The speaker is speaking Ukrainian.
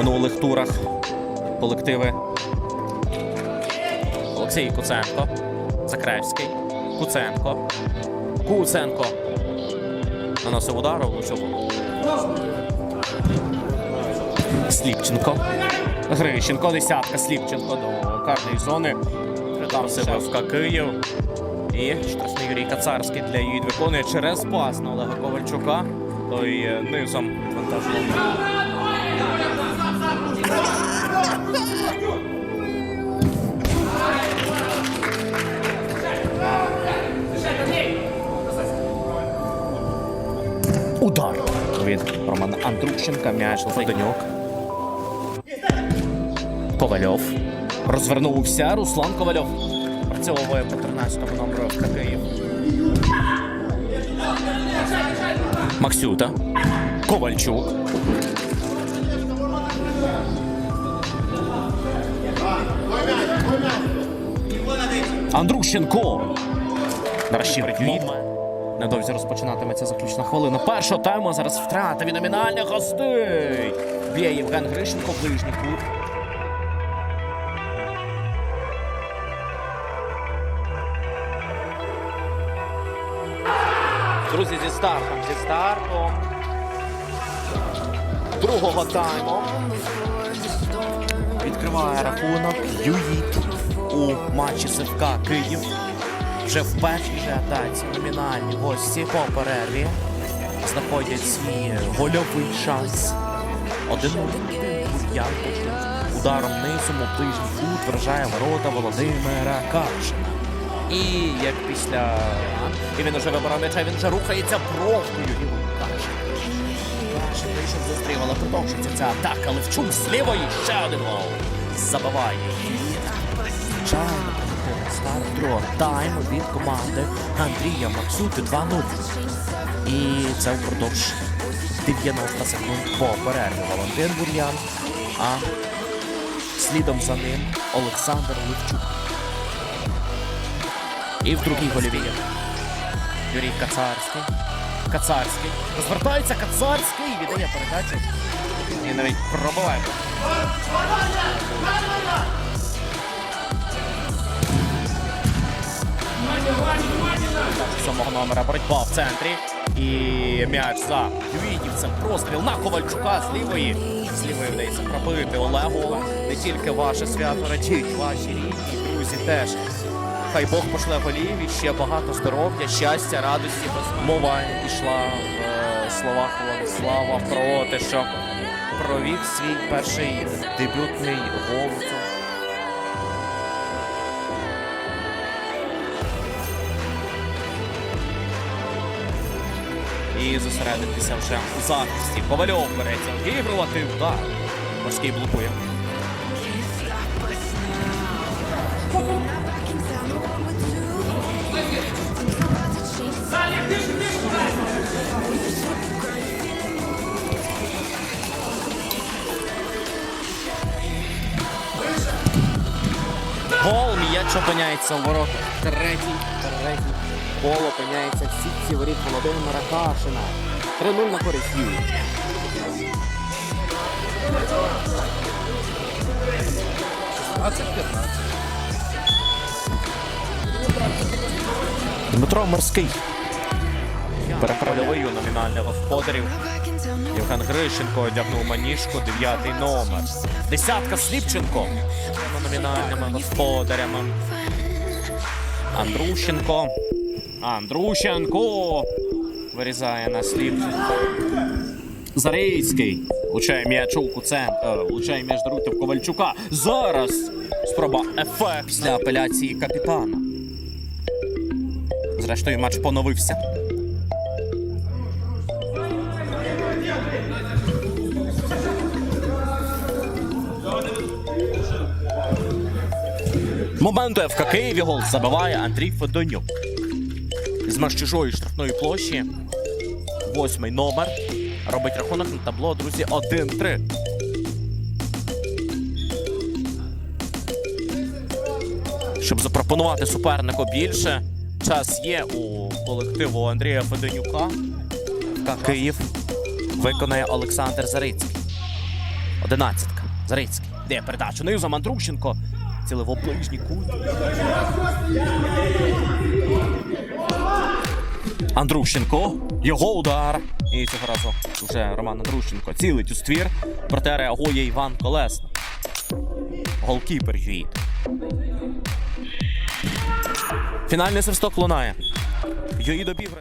минулих турах колективи. Олексій Куценко, Закревський, Куценко, Куценко. Наносив удар, влучив. Сліпченко. Грищенко, десятка. Сліпченко до карної зони. Придав себе в Київ. І штрафний Юрій Кацарський для її виконує через пас на Олега Ковальчука. Той е, низом вантажного. Удар від Романа Андрущенка. М'яч Федонюк. Ковальов. Розвернувся Руслан Ковальов. Працьовує по 13 номеру ФК Київ. Максюта. Ковальчук. Андрущенко. Нарешті відьма. Недовзі розпочинатиметься заключна хвилина. Першого тайму зараз втрата від номінальних гостей. Б'є Євген Грищенко, ближній кут. Друзі, зі стартом, зі стартом. Другого тайму. Відкриває рахунок Юїт у матчі з Київ. Вже в першій же атаці номінальні гості по перерві знаходять свій гольовий шанс. Один Бур'ян ударом низом у ближній кут вражає ворота Володимира Кашина. І як після. І він уже вибирав м'яча, він вже рухається бровкою лівою Кашин. Кашин вийшов зустрів, але продовжується ця атака. З лівої ще один гол. Забиває. Звичайно, старт другого тайму від команди Андрія Максути 2-0. І це впродовж 90 секунд по перерві Валентин Бур'ян, а слідом за ним Олександр Левчук. І в другій гольовій Юрій Кацарський. Кацарський. Розвертається Кацарський віддає передачу. І навіть пробиває. Сьомого номера боротьба в центрі. І м'яч за Юїдівцем. Простріл на Ковальчука з лівої. З лівої вдається пробити Олегу. Не тільки ваше свято радіть, ваші рідні, друзі теж. Хай Бог пошле голів і ще багато здоров'я, щастя, радості. Мова йшла в е, словах Владислава про те, що провів свій перший дебютний гол. І зосередитися вже у захисті. Ковальов береться обігрувати удар. Морський блокує. Гол м'яч опиняється у воротах. Третій, третій. Гол опиняється в сітці воріт Володимира Кашина. 3-0 на користь. Дмитро Морський. Переправлювою номінальних господарів. Євген Грищенко одягнув маніжку, дев'ятий номер. Десятка Сліпченко. Номінальними господарями. Андрущенко. Андрущенко. Вирізає на слід. Зарицький. Влучає м'яч у Куценко. Влучає м'яч до Ковальчука. Зараз спроба ефект після апеляції капітана. Зрештою, матч поновився. Моменту ФК Києві гол забиває Андрій Федонюк. З чужої штрафної площі. Восьмий номер. Робить рахунок на табло, друзі, 1-3. Щоб запропонувати супернику більше, час є у колективу Андрія Федонюка. ФК Київ виконає Олександр Зарицький. Одинадцятка. Зарицький. Де передачу низом Андрущенко. Цілив у ближній кут. Андрущенко. Його удар. І цього разу вже Роман Андрущенко цілить у ствір. Проте реагує Іван Колесна. Голкіпер Юїд. Фінальний свисток лунає. Юїд обіграє.